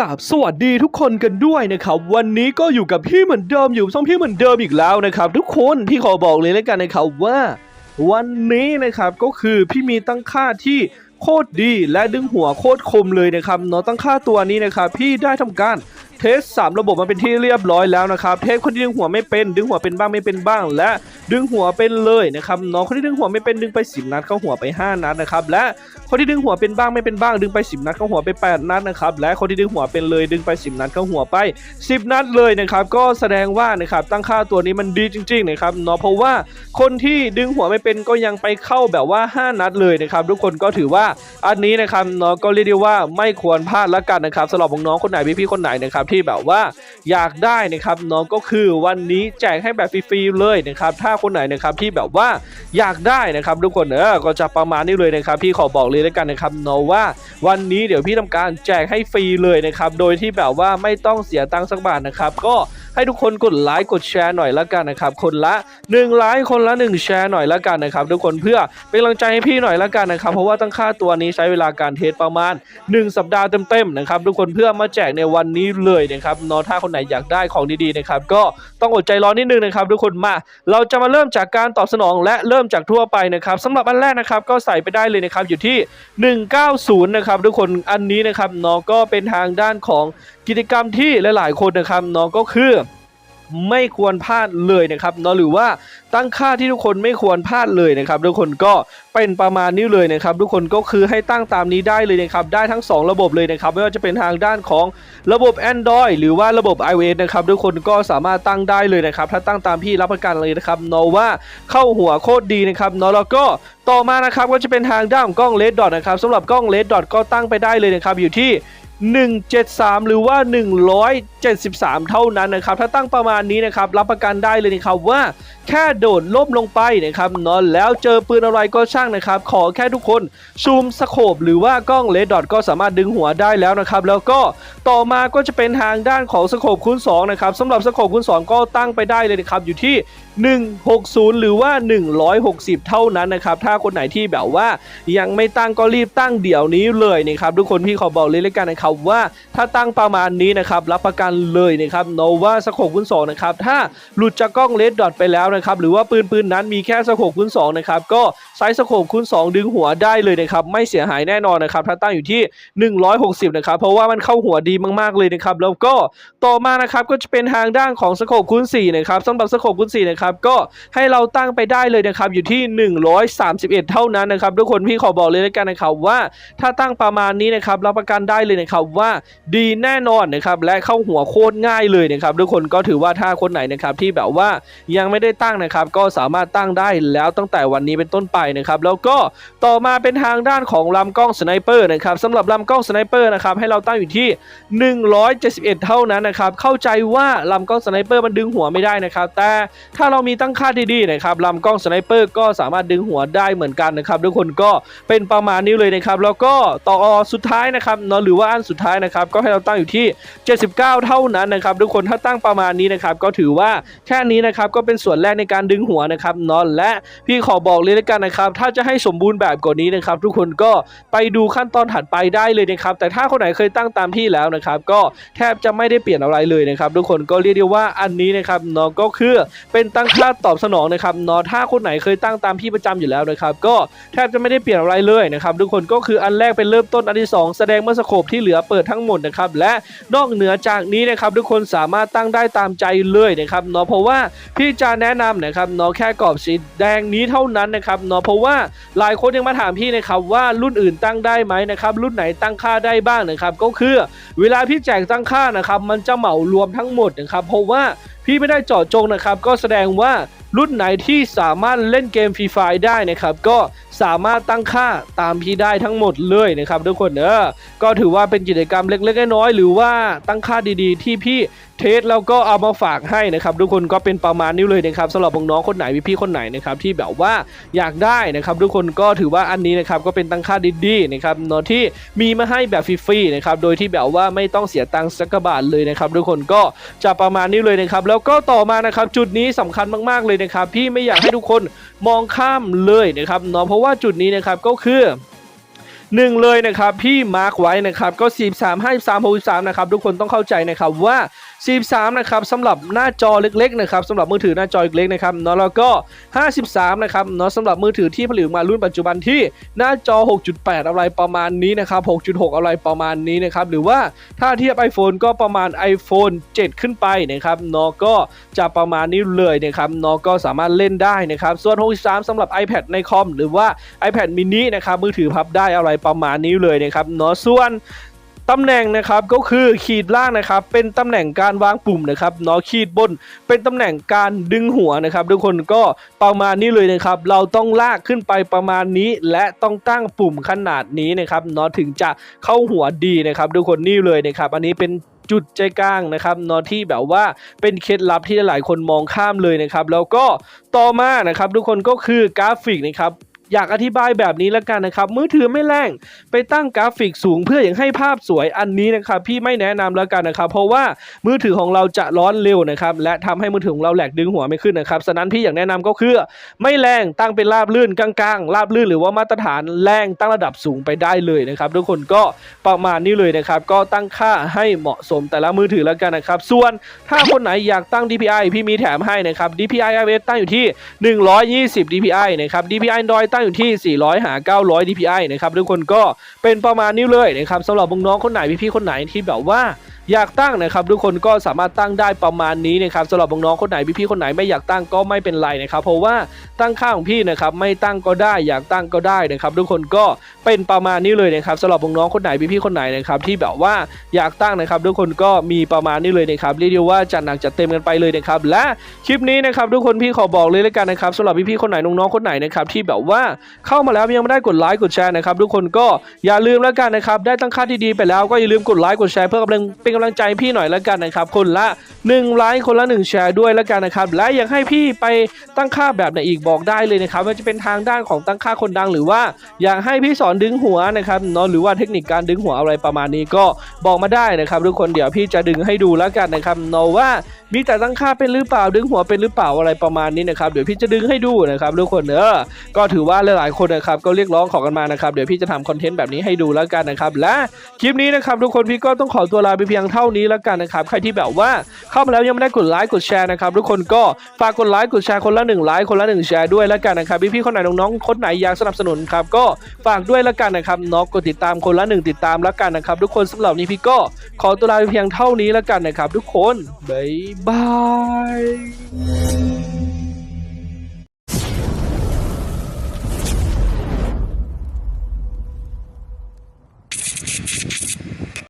กับสวัสดีทุกคนกันด้วยนะครับวันนี้ก็อยู่กับพี่เหมือนเดิมอยู่ช่องพี่เหมือนเดิมอีกแล้วนะครับทุกคนพี่ขอบอกเลยแล้วกันนะครับว่า วันนี้นะครับก็คือพี่มีตั้งค่าที่โคตรดีและดึงหัวโคตรคมเลยนะครับเนาะตั้งค่าตัวนี้นะครับพี่ได้ทำการเทสสามระบบมาเป็นที่เรียบร้อยแล้วนะครับเทสคนที่ดึงหัวไม่เป็น ดึงหัวเป็นบ้างไม่เป็นบ้าง และ ดึงหัวเป็นเลยนะครับเนาะคนที่ดึงหัวไม่เป็นดึงไปสิบนัดเข้าหัวไปห้านัดนะครับและคนที่ดึงหัวเป็นบ้างไม่เป็นบ้างดึงไป 10 นัดเข้าหัวไป 8 นัดนะครับและคนที่ดึงหัวเป็นเลยดึงไป 10 นัดเข้าหัวไป 10 นัดเลยนะครับก็แสดงว่านะครับตั้งค่าตัวนี้มันดีจริงๆนะครับเนาะเพราะว่าคนที่ดึงหัวไม่เป็นก็ยังไปเข้าแบบว่า 5 นัดเลยนะครับทุกคนก็ถือว่าอันนี้นะครับเนาะก็เรียกได้ว่าไม่ควรพลาดละกันนะครับสำหรับน้องๆคนไหนพี่ๆคนไหนนะครับที่แบบว่าอยากได้นะครับเนาะก็คือวันนี้แจกให้แบบฟรีๆเลยนะครับถ้าคนไหนนะครับที่แบบว่าอยากได้นะครับทุกคนเออก็จะประมาณนี้เลยนะครับพี่ขอบอกเลยแล้วกันนะครับเนาะว่าวันนี้เดี๋ยวพี่ทำการแจกให้ฟรีเลยนะครับโดยที่แบบว่าไม่ต้องเสียตังค์สักบาทนะครับก็ให้ทุกคนกดไลค์กดแชร์หน่อยละกันนะครับคนละ1ไลค์คนละ 1 แชร์หน่อยละกันนะครับทุกคนเพื่อเป็นกำลังใจให้พี่หน่อยละกันนะครับเพราะว่าตั้งค่าตัวนี้ใช้เวลาการเทสประมาณ 1 สัปดาห์เต็มๆนะครับทุกคนเพื่อมาแจกในวันนี้เลยนะครับเนาะถ้าคนไหนอยากได้ของดีๆนะครับก็ต้องอดใจรอนิดนึงนะครับทุกคนมาเราจะมาเริ่มจากการตอบสนองและเริ่มจากทั่วไปนะครับสำหรับอันแรกนะครับก็ใส่ไปได้เลยนะครับอยู่ที่ 190 นะครับทุกคนอันนี้นะครับเนาะก็เป็นทางด้านของกิจกรรมที่หลาย ๆ คนนะครับเนาะก็คือ ไม่ควรพลาดเลยนะครับเนาะหรือว่าตั้งค่าที่ทุกคนไม่ควรพลาดเลยนะครับ ทุกคนก็เป็นประมาณนี้เลยนะครับ ทุกคนก็คือให้ตั้งตามนี้ได้เลยนะครับ ได้ทั้ง 2 ระบบเลยนะครับ ไม่ว่าจะเป็นทางด้านของระบบ Android หรือว่าระบบ iOS นะครับ ทุกคนก็สามารถตั้งได้เลยนะครับ ถ้าตั้งตามพี่รับประกันเลยนะครับเนาะว่าเข้าหัวโคตรดีนะครับเนาะแล้วก็ต่อมานะครับก็จะเป็นทางด้านของกล้องเลดดอทนะครับสำหรับกล้องเลดดอทก็ตั้งไปได้เลยนะครับอยู่ที่ 173 หรือว่า 173 เท่านั้นนะครับ ถ้าตั้งประมาณนี้นะครับ รับประกันได้เลยนะครับว่าแค่โดดล่มลงไปนะครับนอนแล้วเจอปืนอะไรก็ช่างนะครับ ขอแค่ทุกคนซูมสโคปหรือว่ากล้องเลดดอทก็สามารถดึงหัวได้แล้วนะครับ แล้วก็ต่อมาก็จะเป็นทางด้านของสโคปคูณ2นะครับสำหรับสโคปคูณ2ก็ตั้งไปได้เลยนะครับอยู่ที่ 160 หรือว่า 160 เท่านั้นนะครับถ้าคนไหนที่แบบว่ายังไม่ตั้งก็รีบตั้งเดี๋ยวนี้เลยนะครับทุกคนพี่ขอบอกเลยเลยกันนะครับว่าถ้าตั้งประมาณนี้นะครับรับประกันเลยนะครับโนว่าสโคปคูณ2นะครับถ้าหลุดจากกล้องเลดดอทไปแล้วนะครับหรือว่าปืนปืนนั้นมีแค่สโคปคูณ2นะครับก็ใช้สโคปคูณ2ดึงหัวได้เลยนะครับไม่เสียหายแน่นอนนะครับถ้าตั้งอยู่ที่ 160 นะครับเพราะว่ามันเข้าหัวดีมากๆเลยนะครับแล้วก็ต่อมานะครับก็จะเป็นทางด้านของสโคปคูณ4นะครับสำหรับสโคปคูณ4นะครับก็ให้เราตั้งไปได้เลยนะครับอยู่ที่ 131 เท่านั้นนะครับทุกคนพี่ขอบอกเลยแล้วกันนะครับว่าถ้าตั้งประมาณนี้นะครับรับประกันได้เลยนะครับว่าดีแน่นอนนะครับและเข้าหัวโคตรง่ายเลยนะครับทุกคนก็ถือว่าถ้าคนไหนนะครับที่แบบว่ายังไม่ได้ตั้งนะครับก็สามารถตั้งได้แล้วตั้งแต่วันนี้เป็นต้นไปนะครับแล้วก็ต่อมาเป็นทางด้านของลำกล้องสไนเปอร์นะครับสำหรับลำกล้องสไนเปอร์นะครับให้เราตั้งอยู่ที่ 171 เท่านั้นนะครับเข้าใจว่าลำกล้องสไนเปอร์มันดึงหัวไม่ได้นะครับแต่ถ้าเรามีตั้งค่าดีๆนะครับลำกล้องสไนเปอร์ก็สามารถดึงหัวได้เหมือนกันนะครับทุกคนก็เป็นประมาณนี้เลยนะครับ แล้วก็ต่อสุดท้ายนะครับเนาะหรือว่าอันสุดท้ายนะครับ ก็ให้เราตั้งอยู่ที่ 79 เท่านั้นนะครับ ทุกคนถ้าตั้งประมาณนี้นะครับ ก็ถือว่าแค่นี้นะครับก็เป็นส่วนแรกในการดึงหัวนะครับเนาะและพี่ขอบอกเลยแล้วกันนะครับ ถ้าจะให้สมบูรณ์แบบกว่านี้นะครับ ทุกคนก็ไปดูขั้นตอนถัดไปได้เลยนะครับ แต่ถ้าคนไหนเคยตั้งตามพี่แล้วนะครับ ก็แทบจะไม่ได้เปลี่ยนอะไรเลยนะครับ ทุกคนก็เรียกได้ว่าอันนี้นะครับเนาะก็คือเป็นตั้งค่าตอบสนองนะครับเนาะถ้าคนไหนเคยตั้งตามพี่ประจำอยู่แล้วนะครับก็แทบจะไม่ได้เปลี่ยนอะไรเลยนะครับทุกคนก็คืออันแรกเป็นเริ่มต้นอันที่สองแสดงเมื่อสโคปที่เหลือเปิดทั้งหมดนะครับและนอกเหนือจากนี้นะครับทุกคนสามารถตั้งได้ตามใจเลยนะครับเนาะเพราะว่าพี่จะแนะนำนะครับเนาะแค่กรอบสีแดงนี้เท่านั้นนะครับเนาะเพราะว่าหลายคนยังมาถามพี่นะครับว่ารุ่นอื่นตั้งได้ไหมนะครับรุ่นไหนตั้งค่าได้บ้างนะครับก็คือ เวลาพี่แจกตั้งค่านะครับมันจะเหมารวมทั้งหมดนะครับเพราะว่า พี่ไม่ได้เจาะจงนะครับ ก็แสดงว่ารุ่นไหนที่สามารถเล่นเกมฟรีไฟได้นะครับ ก็ สามารถตั้งค่าตามพี่ได้ทั้งหมดเลยนะครับทุกคนเออก็ถือว่าเป็นกิจกรรมเล็กๆน้อยๆหรือว่าตั้งค่าดีๆ ที่พี่เทสแล้วก็เอามาฝากให้นะครับทุกคนก็เป็นประมาณนี้เลยนะครับสำหรับน้องๆคนไหนพี่ๆคนไหนนะครับที่แบบว่าอยากได้นะครับทุกคนก็ถือว่าอันนี้นะครับก็เป็นตั้งค่าดีๆนะครับเนาะที่มีมาให้แบบฟรีๆนะครับโดยที่แบบว่าไม่ต้องเสียตังค์สักบาทเลยนะครับทุกคนก็จะประมาณนี้เลยนะครับแล้วก็ต่อมานะครับจุดนี้สำคัญมากๆเลยนะครับพี่ไม่อยากให้ทุกคนมองข้ามเลยนะครับเนาะเพราะว่าว่าจุดนี้นะครับก็คือ หนึ่งเลยนะครับพี่มาร์คไว้นะครับก็ 43 53 63นะครับทุกคนต้องเข้าใจนะครับว่า 43นะครับสำหรับหน้าจอเล็กๆนะครับสำหรับมือถือหน้าจอเล็กๆนะครับเนาะแล้วก็ 53นะครับเนาะสำหรับมือถือที่ผลิตมารุ่นปัจจุบันที่หน้าจอ 6.8 อะไรประมาณนี้นะครับ 6.6 อะไรประมาณนี้นะครับหรือว่าถ้าเทียบ iPhone ก็ประมาณ iPhone 7 ขึ้นไปนะครับเนาะก็จะประมาณนี้เลยนะครับเนาะก็สามารถเล่นได้นะครับส่วน 63สำหรับ iPad ในคอมหรือว่า iPad mini นะครับมือถือพับได้อะไรประมาณนี้เลยนะครับเนาะส่วนตำแหน่งนะครับก็คือขีดล่างนะครับ เป็นตำแหน่งการวางปุ่มนะครับเนาะขีดบน เป็นตำแหน่งการดึงหัวนะครับ ทุกคนก็ประมาณนี้เลยนะครับ เราต้องลากขึ้นไปประมาณนี้ และต้องตั้งปุ่มขนาดนี้นะครับเนาะถึงจะเข้าหัวดีนะครับ ทุกคนนี่เลยนะครับ อันนี้เป็นจุดใจกลางนะครับเนาะที่แบบว่าเป็นเคล็ดลับที่หลายคนมองข้ามเลยนะครับ แล้วก็ต่อมานะครับ ทุกคนก็คือกราฟิกนะครับ อยากอธิบายแบบนี้แล้วกันนะครับมือถือไม่แรงไปตั้งกราฟิกสูงเพื่ออย่างให้ภาพสวยอันนี้นะครับพี่ไม่แนะนำแล้วกันนะครับ เพราะว่ามือถือของเราจะร้อนเร็วนะครับและทำให้มือถือของเราแหลกดึงหัวไม่ขึ้นนะครับฉะนั้นพี่อยากแนะนำก็คือ ไม่แรงตั้งเป็นราบลื่นกลางๆราบลื่นหรือว่ามาตรฐานแรงตั้งระดับสูงไปได้เลยนะครับ ทุกคนก็ประมาณนี้เลยนะครับ ก็ตั้งค่าให้เหมาะสมแต่ละมือถือแล้วกันนะครับ ส่วนถ้าคนไหนอยากตั้ง DPI พี่มีแถมให้นะครับ DPI IPS ตั้งอยู่ที่ 120 DPI นะครับ DPI Android ตั้งอยู่ที่ 400 หา 900 DPI นะครับทุกคนก็เป็นประมาณนี้เลยนะครับสำหรับน้องๆคนไหนพี่ๆคนไหนที่แบบว่าอยากตั้งนะครับทุกคนก็สามารถตั้งได้ประมาณนี้นะครับสำหรับน้องๆคนไหนพี่ๆคนไหนไม่อยากตั้งก็ไม่เป็นไรนะครับ เพราะว่าตั้งค่าของพี่นะครับไม่ตั้งก็ได้อยากตั้งก็ได้นะครับ ทุกคนก็เป็นประมาณนี้เลยนะครับสำหรับน้องๆคนไหนพี่ๆคนไหนนะครับที่แบบว่าอยากตั้งนะครับ ทุกคนก็มีประมาณนี้เลยนะครับเรียกว่าจัดหนักจัดเต็มกันไปเลยนะครับและคลิปนี้นะครับทุกคนพี่ขอบอกเลยแล้วกันนะครับสำหรับพี่ๆคนไหนน้องๆคนไหนนะครับที่แบบว่าเข้ามาแล้วยังไม่ได้กดไลค์กดแชร์นะครับทุกคนก็อย่าลืมแล้วกันนะครับได้ตั้งค่าที่ดีไปแล้วก็อย่าลืมกดไลค์กดแชร์เพื่อกำลังเป็นกำลังใจพี่หน่อยแล้วกันนะครับคนละ1ไลค์คนละ 1 แชร์ด้วยแล้วกันนะครับและอยากให้พี่ไปตั้งค่าแบบไหนอีกบอกได้เลยนะครับว่าจะเป็นทางด้านของตั้งค่าคนดังหรือว่า อยากให้พี่สอนดึงหัวนะครับเนาะหรือว่าเทคนิคการดึงหัวอะไรประมาณนี้ก็บอกมาได้นะครับทุกคนเดี๋ยวพี่จะดึงให้ดูแล้วกันนะครับเนาะว่ามีแต่ตั้งค่าเป็นหรือเปล่าดึงหัวเป็นหรือเปล่าอะไรประมาณนี้นะครับเดี๋ยวพี่จะดึงให้ดูนะครับทุกคนเนอก็ถือว่าหลายๆคนนะครับก็เรียกร้องขอกันมานะครับเดี๋ยวพี่จะทำคอนเทนต์แบบนี้ให้ดูแล้วกันนะครับและคลิปนี้นะครับทุกคนพี่ก็ต้องขอตัวลาไปเพียงเท่านี้แล้วกันนะครับใครที่แบบว่าเข้ามาแล้วยังไม่ได้กดไลค์กดแชร์นะครับทุกคนก็ฝากกดไลค์กดแชร์คนละหนึ่งไลค์คนละหนึ่งแชร์ด้วยแล้วกันนะครับพี่ๆคนไหนน้องๆคนไหนอยากสนับสนุนครับก็ฝากด้วยแล้วกันนะครับน้องกดติดตามคนละหนึ่งติดตามแล้วกันนะครับทุกคนสำหรับนนี้พี่ก็ขอตัวลาไปเพียงเท่านี้แล้วกันนะครับทุกคนบ๊ายบาย